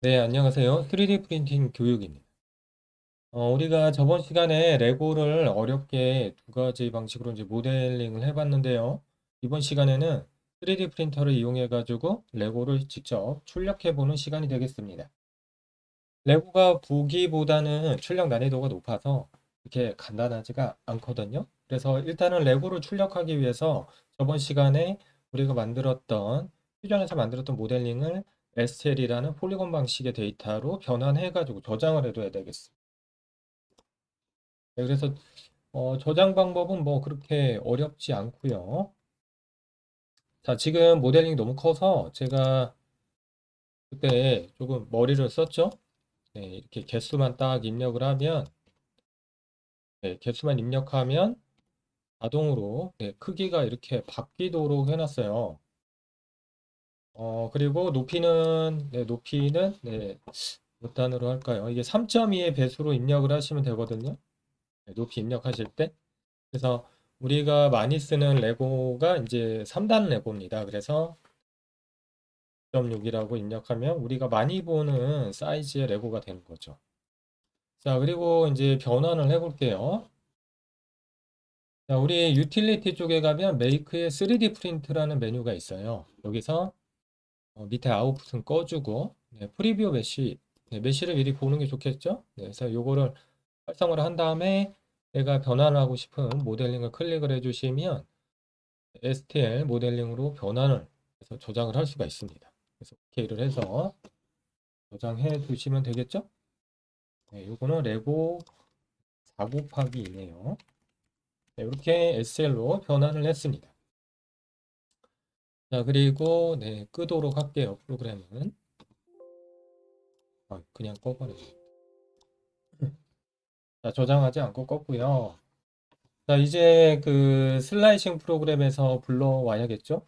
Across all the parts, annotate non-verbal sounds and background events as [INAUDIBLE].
네, 안녕하세요. 3D 프린팅 교육입니다. 어, 우리가 저번 시간에 레고를 어렵게 두 가지 방식으로 이제 모델링을 해봤는데요. 이번 시간에는 3D 프린터를 이용해가지고 레고를 직접 출력해보는 시간이 되겠습니다. 레고가 보기보다는 출력 난이도가 높아서 이렇게 간단하지가 않거든요. 그래서 일단은 레고를 출력하기 위해서 저번 시간에 우리가 만들었던 퓨전에서 만들었던 모델링을 STL이라는 폴리곤 방식의 데이터로 변환해가지고 저장을 해둬야 되겠습니다. 네, 그래서 어, 저장 방법은 뭐 그렇게 어렵지 않고요. 자, 지금 모델링이 너무 커서 제가 그때 조금 머리를 썼죠. 네, 이렇게 개수만 딱 입력을 하면 네, 개수만 입력하면 자동으로 네, 크기가 이렇게 바뀌도록 해놨어요. 어, 그리고 높이는 네, 높이는 네, 몇 단으로 할까요? 이게 3.2의 배수로 입력을 하시면 되거든요. 네, 높이 입력하실 때. 그래서 우리가 많이 쓰는 레고가 이제 3단 레고입니다. 그래서 6이라고 입력하면 우리가 많이 보는 사이즈의 레고가 되는 거죠. 자, 그리고 이제 변환을 해볼게요. 자, 우리 유틸리티 쪽에 가면 메이크의 3D 프린트라는 메뉴가 있어요. 여기서 어, 밑에 아웃풋은 꺼주고 네, 프리뷰 메시 네, 메시를 미리 보는 게 좋겠죠? 네, 그래서 요거를 활성화를 한 다음에 내가 변환하고 싶은 모델링을 클릭을 해주시면 STL 모델링으로 변환을 해서 저장을 할 수가 있습니다. 그래서 OK를 해서 저장해 두시면 되겠죠? 네, 요거는 레고 4 곱하기 2네요. 네, 이렇게 SL로 변환을 했습니다. 자, 그리고 네, 끄도록 할게요. 프로그램은. 아, 그냥 꺼버려요. [LAUGHS] 자, 저장하지 않고 껐고요. 자, 이제 그 슬라이싱 프로그램에서 불러와야겠죠?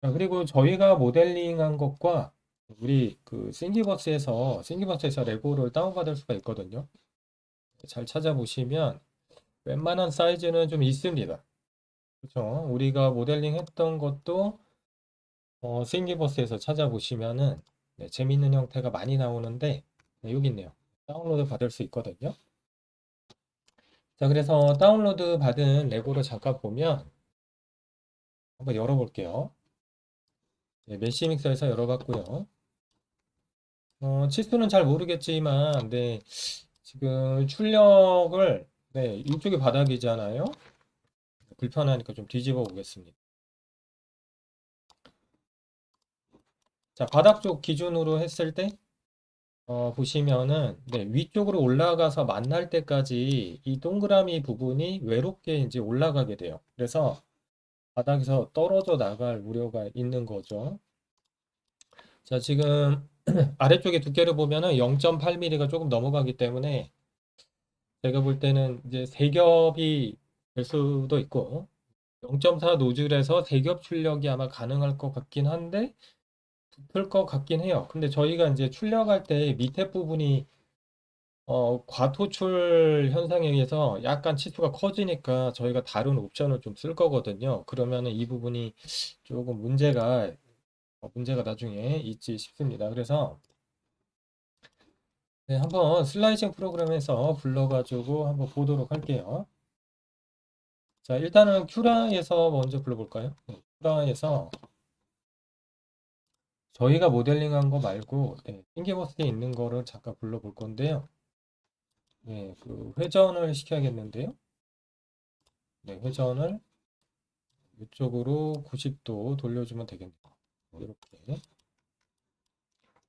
자, 그리고 저희가 모델링한 것과 우리 그 싱기버스에서 싱기버스에서 레고를 다운받을 수가 있거든요. 잘 찾아보시면 웬만한 사이즈는 좀 있습니다. 그렇죠? 우리가 모델링 했던 것도 어, 싱기버스에서 찾아보시면은 네, 재밌는 형태가 많이 나오는데 네, 여기 있네요. 다운로드 받을 수 있거든요. 자, 그래서 다운로드 받은 레고를 잠깐 보면 한번 열어볼게요. 네, 메시 믹서에서 열어봤고요. 어, 치수는 잘 모르겠지만, 네, 지금 출력을 네, 이쪽이 바닥이잖아요. 불편하니까 좀 뒤집어 보겠습니다. 자, 바닥 쪽 기준으로 했을 때, 어, 보시면은, 네, 위쪽으로 올라가서 만날 때까지 이 동그라미 부분이 외롭게 이제 올라가게 돼요. 그래서 바닥에서 떨어져 나갈 우려가 있는 거죠. 자, 지금 [CLEARS THROAT] 아래쪽에 두께를 보면은 0.8mm가 조금 넘어가기 때문에 제가 볼 때는 이제 세 겹이 될 수도 있고 0.4 노즐에서 세겹 출력이 아마 가능할 것 같긴 한데 붙을 것 같긴 해요. 근데 저희가 이제 출력할 때 밑에 부분이 어, 과토출 현상에 의해서 약간 치수가 커지니까 저희가 다른 옵션을 좀 쓸 거거든요. 그러면은 이 부분이 조금 문제가 어, 문제가 나중에 있지 싶습니다. 그래서 네, 한번 슬라이싱 프로그램에서 불러가지고 한번 보도록 할게요. 자, 일단은 큐라에서 먼저 불러볼까요? 네, 큐라에서 저희가 모델링한 거 말고 네, 싱기버스에 있는 거를 잠깐 불러볼 건데요. 네, 그 회전을 시켜야겠는데요. 네, 회전을 이쪽으로 90도 돌려주면 되겠네요. 이렇게.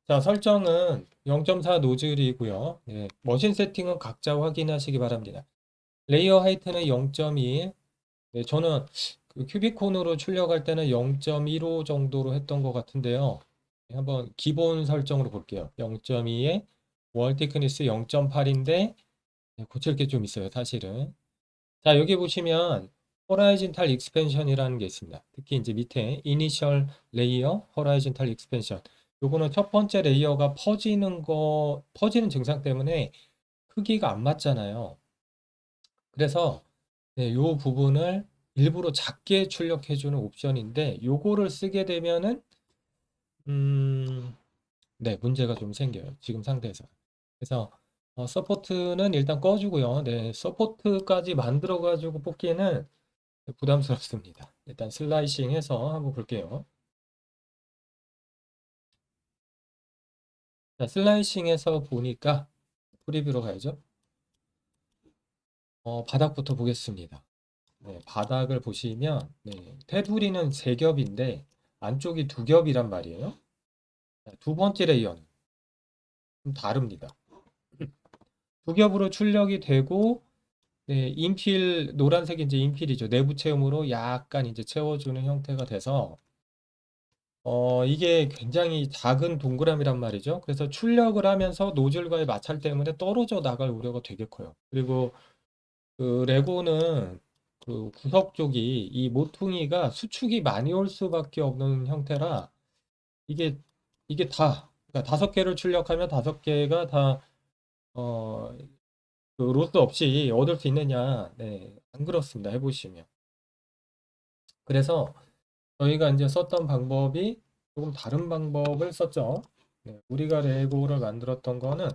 자, 설정은 0.4 노즐이고요. 네, 머신 세팅은 각자 확인하시기 바랍니다. 레이어 하이트는 0.2. 네, 저는 그 큐비콘으로 출력할 때는 0.15 정도로 했던 것 같은데요. 네, 한번 기본 설정으로 볼게요. 0.2에 월 티크니스 0.8인데 고칠 게 좀 있어요, 사실은. 자, 여기 보시면 호라이즌탈 익스펜션이라는 게 있습니다. 특히 이제 밑에 이니셜 레이어, 호라이즌탈 익스펜션. 요거는 첫 번째 레이어가 퍼지는 거, 퍼지는 증상 때문에 크기가 안 맞잖아요. 그래서 네, 요 부분을 일부러 작게 출력해주는 옵션인데 요거를 쓰게 되면은 음, 네, 문제가 좀 생겨요. 지금 상태에서. 그래서 어, 서포트는 일단 꺼주고요. 네, 서포트까지 만들어가지고 뽑기에는 부담스럽습니다. 일단 슬라이싱 해서 한번 볼게요. 자, 슬라이싱해서 보니까 프리뷰로 가야죠. 어, 바닥부터 보겠습니다. 네, 바닥을 보시면 네, 테두리는 세 겹인데 안쪽이 두 겹이란 말이에요. 자, 두 번째 레이어는 좀 다릅니다. 두 겹으로 출력이 되고 네, 인필 노란색이 이제 인필이죠. 내부 체험으로 약간 이제 채워주는 형태가 돼서 어, 이게 굉장히 작은 동그라미란 말이죠. 그래서 출력을 하면서 노즐과의 마찰 때문에 떨어져 나갈 우려가 되게 커요. 그리고 그 레고는 그 구석 쪽이 이 모퉁이가 수축이 많이 올 수밖에 없는 형태라 이게 이게 다 그러니까 다섯 개를 출력하면 다섯 개가 다 어, 그 로스 없이 얻을 수 있느냐? 네, 안 그렇습니다. 해보시면. 그래서 저희가 이제 썼던 방법이 조금 다른 방법을 썼죠. 네, 우리가 레고를 만들었던 거는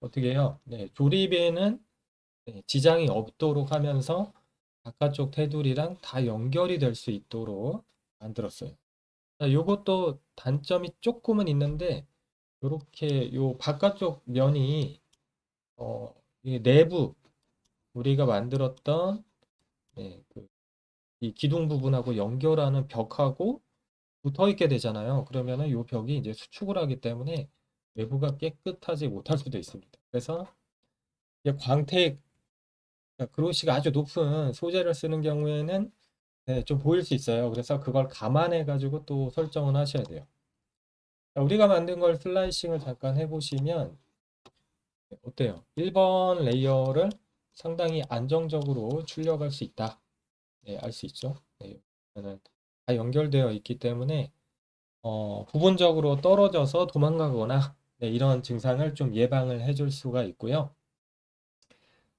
어떻게 해요? 네, 조립에는 네, 지장이 없도록 하면서 바깥쪽 테두리랑 다 연결이 될 수 있도록 만들었어요. 자, 요것도 단점이 조금은 있는데 이렇게 요 바깥쪽 면이 어, 이 내부 우리가 만들었던 네, 그, 이 기둥 부분하고 연결하는 벽하고 붙어 있게 되잖아요. 그러면은 이 벽이 이제 수축을 하기 때문에 외부가 깨끗하지 못할 수도 있습니다. 그래서 광택 그러니까 그로시가 아주 높은 소재를 쓰는 경우에는 네, 좀 보일 수 있어요. 그래서 그걸 감안해 가지고 또 설정을 하셔야 돼요. 자, 우리가 만든 걸 슬라이싱을 잠깐 해보시면 어때요? 1번 레이어를 상당히 안정적으로 출력할 수 있다. 네, 알 수 있죠. 네, 다 연결되어 있기 때문에 어, 부분적으로 떨어져서 도망가거나 네, 이런 증상을 좀 예방을 해줄 수가 있고요.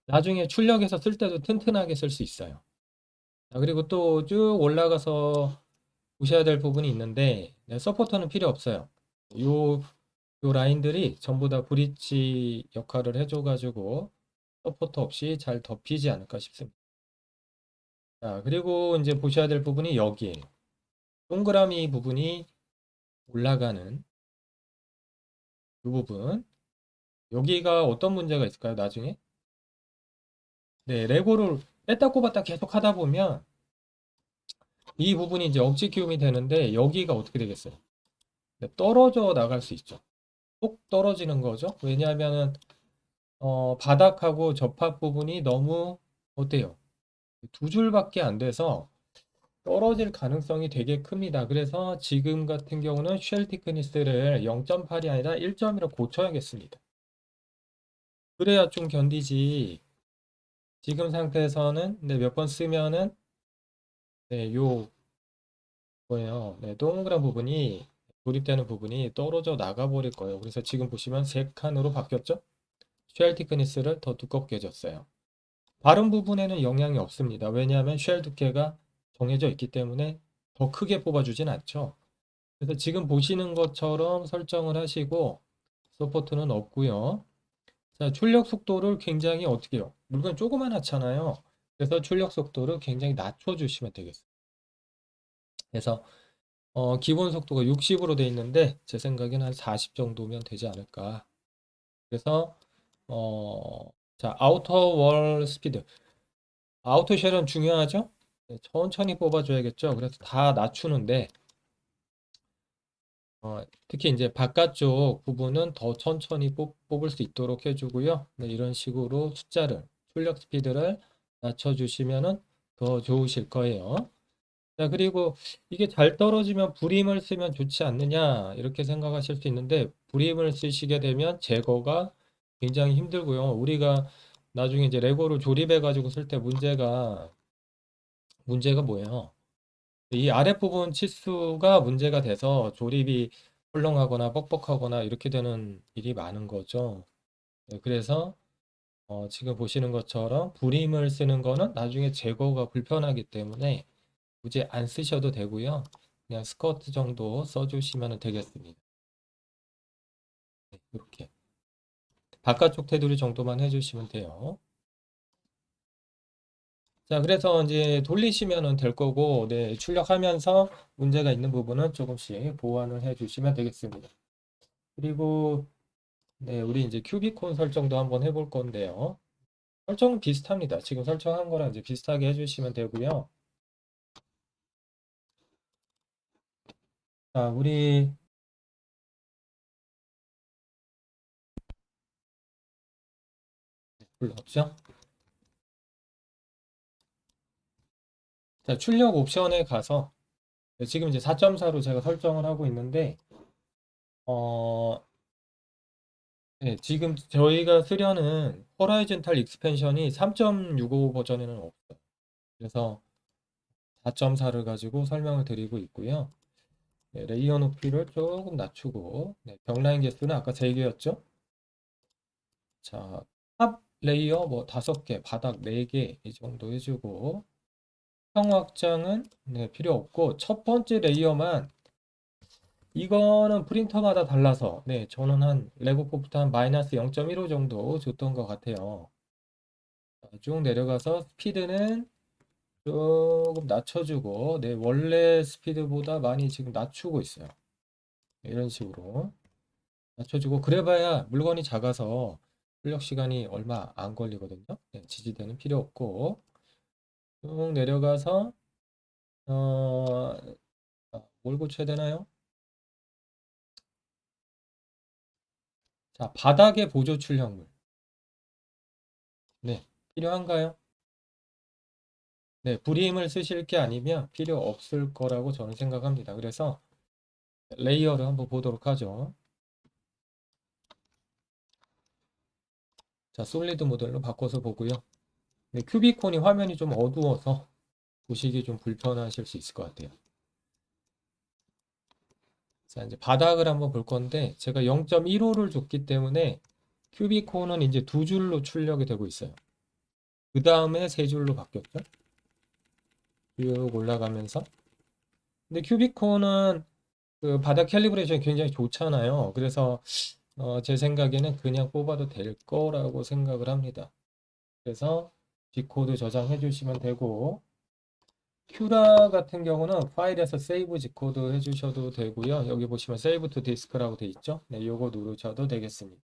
나중에 출력해서 쓸 때도 튼튼하게 쓸 수 있어요. 자, 그리고 또 쭉 올라가서 보셔야 될 부분이 있는데 네, 서포터는 필요 없어요. 요, 요 라인들이 전부 다 브릿지 역할을 해줘가지고 서포터 없이 잘 덮이지 않을까 싶습니다. 자, 그리고 이제 보셔야 될 부분이 여기에요. 동그라미 부분이 올라가는 이 부분. 여기가 어떤 문제가 있을까요, 나중에? 네, 레고를 뺐다 꼽았다 계속 하다 보면 이 부분이 이제 억지 키움이 되는데 여기가 어떻게 되겠어요? 네, 떨어져 나갈 수 있죠. 뚝 떨어지는 거죠. 왜냐하면은 어, 바닥하고 접합 부분이 너무 어때요? 두 줄밖에 안 돼서 떨어질 가능성이 되게 큽니다. 그래서 지금 같은 경우는 쉘 티크니스를 0.8이 아니라 1.1로 고쳐야겠습니다. 그래야 좀 견디지. 지금 상태에서는 네, 몇 번 쓰면은 네, 요 뭐예요? 네, 동그란 부분이 조립되는 부분이 떨어져 나가 버릴 거예요. 그래서 지금 보시면 세 칸으로 바뀌었죠? 쉘 티크니스를 더 두껍게 해줬어요. 다른 부분에는 영향이 없습니다. 왜냐하면 쉘 두께가 정해져 있기 때문에 더 크게 뽑아주진 않죠. 그래서 지금 보시는 것처럼 설정을 하시고 서포트는 없고요. 자, 출력 속도를 굉장히 어떻게 해요? 물건 조그만하잖아요. 그래서 출력 속도를 굉장히 낮춰주시면 되겠어요. 그래서 어, 기본 속도가 60으로 돼 있는데 제 생각에는 한 40 정도면 되지 않을까. 그래서 어, 자, 아우터 월 스피드. 아우터 쉘은 중요하죠? 네, 천천히 뽑아줘야겠죠. 그래서 다 낮추는데 어, 특히 이제 바깥쪽 부분은 더 천천히 뽑, 뽑을 수 있도록 해주고요. 네, 이런 식으로 숫자를 출력 스피드를 낮춰주시면은 더 좋으실 거예요. 자, 그리고 이게 잘 떨어지면 불임을 쓰면 좋지 않느냐 이렇게 생각하실 수 있는데 불임을 쓰시게 되면 제거가 굉장히 힘들고요. 우리가 나중에 이제 레고를 조립해 가지고 쓸 때 문제가 문제가 뭐예요? 이 아랫부분 치수가 문제가 돼서 조립이 헐렁하거나 뻑뻑하거나 이렇게 되는 일이 많은 거죠. 네, 그래서 어, 지금 보시는 것처럼 불임을 쓰는 거는 나중에 제거가 불편하기 때문에 굳이 안 쓰셔도 되고요. 그냥 스커트 정도 써주시면 되겠습니다. 이렇게 바깥쪽 테두리 정도만 해주시면 돼요. 자, 그래서 이제 돌리시면 될 거고, 네, 출력하면서 문제가 있는 부분은 조금씩 보완을 해 주시면 되겠습니다. 그리고, 네, 우리 이제 큐비콘 설정도 한번 해볼 건데요. 설정은 비슷합니다. 지금 설정한 거랑 이제 비슷하게 해주시면 되고요. 자, 우리 불렀죠? 자, 출력 옵션에 가서 네, 지금 이제 4.4로 제가 설정을 하고 있는데 어, 네, 지금 저희가 쓰려는 호라이즌탈 익스펜션이 3.65 버전에는 없어요. 그래서 4.4를 가지고 설명을 드리고 있고요. 네, 레이어 높이를 조금 낮추고 네, 벽라인 개수는 아까 3개였죠? 자, 탑 레이어 뭐 5개, 바닥 4개 이 정도 해주고 형 확장은 네, 필요 없고 첫 번째 레이어만 이거는 프린터마다 달라서 네 저는 한 레고코부터 한 마이너스 0.15 정도 줬던 것 같아요. 자, 쭉 내려가서 스피드는 조금 낮춰주고 네 원래 스피드보다 많이 지금 낮추고 있어요. 네, 이런 식으로 낮춰주고 그래봐야 물건이 작아서 출력 시간이 얼마 안 걸리거든요. 네, 지지대는 필요 없고 쭉 내려가서 어, 아, 뭘 고쳐야 되나요? 자, 바닥의 보조 출력물. 네, 필요한가요? 네, 브림을 쓰실 게 아니면 필요 없을 거라고 저는 생각합니다. 그래서 레이어를 한번 보도록 하죠. 자, 솔리드 모델로 바꿔서 보고요. 네, 큐비콘이 화면이 좀 어두워서 보시기 좀 불편하실 수 있을 것 같아요. 자, 이제 바닥을 한번 볼 건데 제가 0.15를 줬기 때문에 큐비콘은 이제 두 줄로 출력이 되고 있어요. 그 다음에 세 줄로 바뀌었죠. 쭉 올라가면서. 근데 큐비콘은 그 바닥 캘리브레이션이 굉장히 좋잖아요. 그래서 어, 제 생각에는 그냥 뽑아도 될 거라고 생각을 합니다. 그래서 G코드 저장해 주시면 되고 큐라 같은 경우는 파일에서 세이브 G코드 해 주셔도 되고요. 여기 보시면 세이브 투 디스크라고 돼 있죠. 네, 요거 누르셔도 되겠습니다.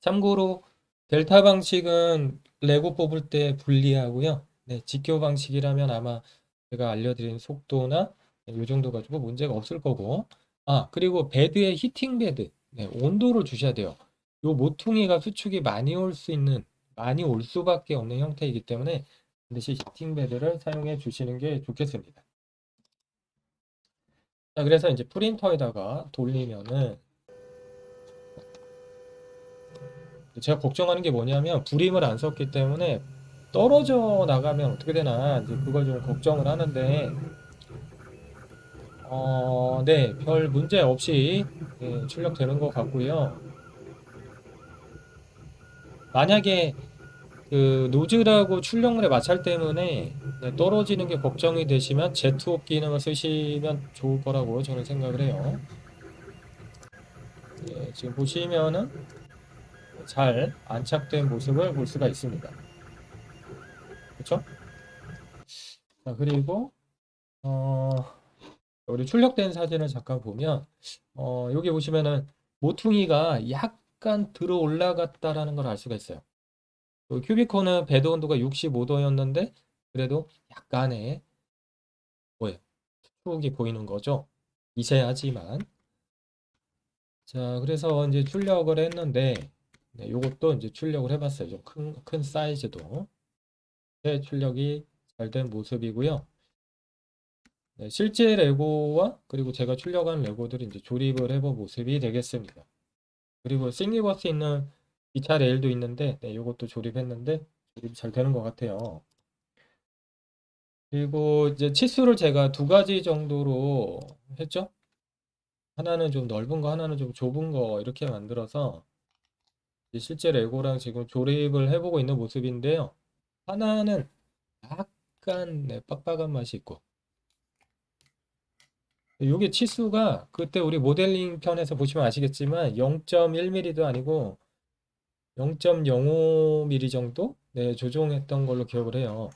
참고로 델타 방식은 레고 뽑을 때 불리하고요. 네, 직교 방식이라면 아마 제가 알려드린 속도나 네, 요 정도 가지고 문제가 없을 거고 아 그리고 베드의 히팅 베드 네, 온도를 주셔야 돼요. 요 모퉁이가 수축이 많이 올 수 있는 많이 올 수밖에 없는 형태이기 때문에 반드시 히팅 베드를 사용해 주시는 게 좋겠습니다. 자, 그래서 이제 프린터에다가 돌리면은 제가 걱정하는 게 뭐냐면 불임을 안 썼기 때문에 떨어져 나가면 어떻게 되나 이제 그걸 좀 걱정을 하는데 어, 네, 별 문제 없이 예, 출력되는 것 같고요. 만약에 그 노즐하고 출력물의 마찰 때문에 네, 떨어지는 게 걱정이 되시면 제트옵 기능을 쓰시면 좋을 거라고 저는 생각을 해요. 예, 지금 보시면은 잘 안착된 모습을 볼 수가 있습니다. 그렇죠? 자, 그리고 어, 우리 출력된 사진을 잠깐 보면 어, 여기 보시면은 모퉁이가 약간 들어 올라갔다라는 걸 알 수가 있어요. 그 큐비코는 배드 온도가 65도였는데 그래도 약간의 뭐예요? 축이 보이는 거죠. 미세하지만 자 그래서 이제 출력을 했는데 네, 요것도 이제 출력을 해봤어요. 좀 큰 큰 사이즈도 네, 출력이 잘 된 모습이고요. 네, 실제 레고와 그리고 제가 출력한 레고들을 이제 조립을 해본 모습이 되겠습니다. 그리고 싱리버스 있는 기차 레일도 있는데 네, 이것도 조립했는데 조립 잘 되는 것 같아요. 그리고 이제 치수를 제가 두 가지 정도로 했죠. 하나는 좀 넓은 거, 하나는 좀 좁은 거 이렇게 만들어서 실제 레고랑 지금 조립을 해보고 있는 모습인데요. 하나는 약간 네, 빡빡한 맛이 있고 요게 치수가 그때 우리 모델링 편에서 보시면 아시겠지만 0.1mm도 아니고 0.05mm 정도 네, 조종했던 걸로 기억을 해요.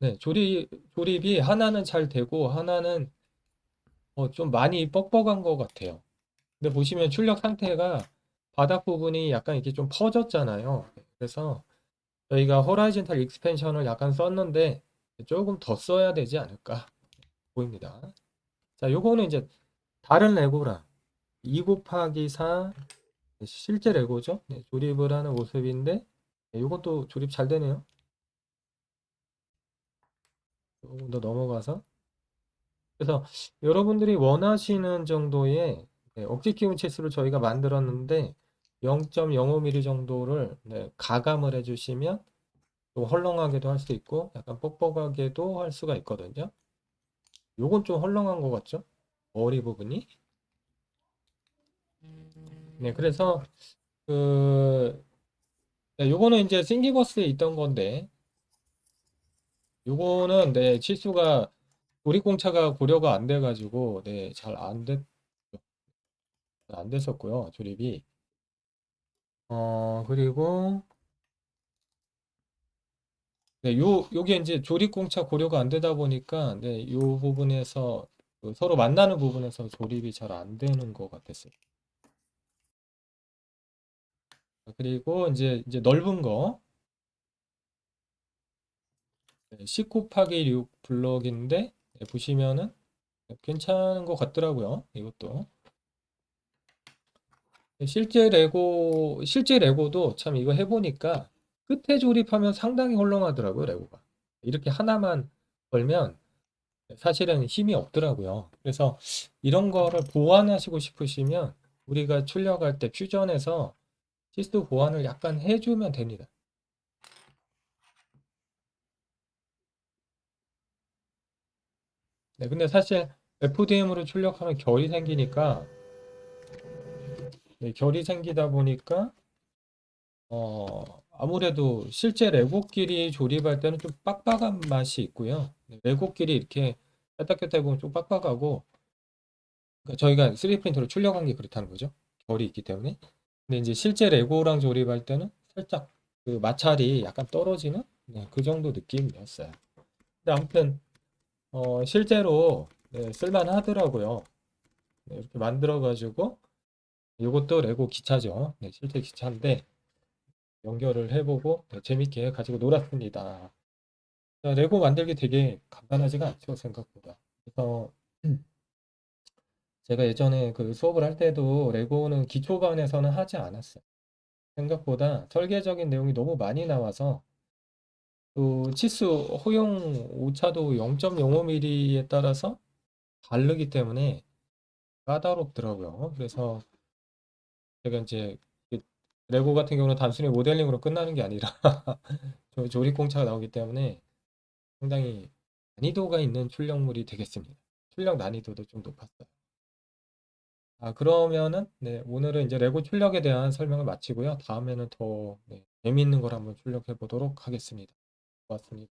네, 조립, 조립이 하나는 잘 되고 하나는 어, 좀 많이 뻑뻑한 것 같아요. 근데 보시면 출력 상태가 바닥 부분이 약간 이렇게 좀 퍼졌잖아요. 그래서 저희가 호라이즌탈 익스펜션을 약간 썼는데 조금 더 써야 되지 않을까 보입니다. 자, 요거는 이제 다른 레고랑 2 곱하기 4 실제 레고죠. 네, 조립을 하는 모습인데 네, 요것도 조립 잘 되네요. 조금 더 넘어가서 그래서 여러분들이 원하시는 정도의 네, 억지 키운 치수를 저희가 만들었는데 0.05mm 정도를 네, 가감을 해주시면 좀 헐렁하게도 할 수 있고 약간 뻑뻑하게도 할 수가 있거든요. 요건 좀 헐렁한 것 같죠? 머리 부분이. 네, 그래서 그 네, 요거는 이제 싱기버스에 있던 건데 요거는 네, 치수가 조립공차가 고려가 안 돼가지고 네, 잘 안 됐, 안 됐었고요, 조립이. 어, 그리고 네, 요, 요게 이제 조립공차 고려가 안 되다 보니까, 네, 요 부분에서, 그 서로 만나는 부분에서 조립이 잘 안 되는 것 같았어요. 그리고 이제, 이제 넓은 거, 네, 10 곱하기 6 블럭인데, 네, 보시면은 괜찮은 것 같더라고요. 이것도. 네, 실제 레고, 실제 레고도 참 이거 해보니까, 끝에 조립하면 상당히 헐렁하더라고요, 레고가. 이렇게 하나만 걸면 사실은 힘이 없더라고요. 그래서 이런 거를 보완하시고 싶으시면 우리가 출력할 때 퓨전에서 시스 보완을 약간 해주면 됩니다. 네, 근데 사실 FDM으로 출력하면 결이 생기니까 네, 결이 생기다 보니까 어, 아무래도 실제 레고끼리 조립할 때는 좀 빡빡한 맛이 있고요. 네, 레고끼리 이렇게 뺐다꼈다 해보면 좀 빡빡하고 그러니까 저희가 3D 프린터로 출력한 게 그렇다는 거죠. 결이 있기 때문에. 근데 이제 실제 레고랑 조립할 때는 살짝 그 마찰이 약간 떨어지는 네, 그 정도 느낌이었어요. 근데 아무튼 어, 실제로 네, 쓸만하더라고요. 네, 이렇게 만들어가지고 이것도 레고 기차죠. 네, 실제 기차인데 연결을 해보고 네, 재밌게 가지고 놀았습니다. 자, 레고 만들기 되게 간단하지가 않죠, 생각보다. 그래서 제가 예전에 그 수업을 할 때도 레고는 기초반에서는 하지 않았어요. 생각보다 설계적인 내용이 너무 많이 나와서 또 치수 허용 오차도 0.05mm에 따라서 다르기 때문에 까다롭더라고요. 그래서 제가 이제 레고 같은 경우는 단순히 모델링으로 끝나는 게 아니라 [LAUGHS] 저 조립 공차가 나오기 때문에 상당히 난이도가 있는 출력물이 되겠습니다. 출력 난이도도 좀 높았어요. 아, 그러면은 네, 오늘은 이제 레고 출력에 대한 설명을 마치고요. 다음에는 더 네, 재미있는 걸 한번 출력해 보도록 하겠습니다. 고맙습니다.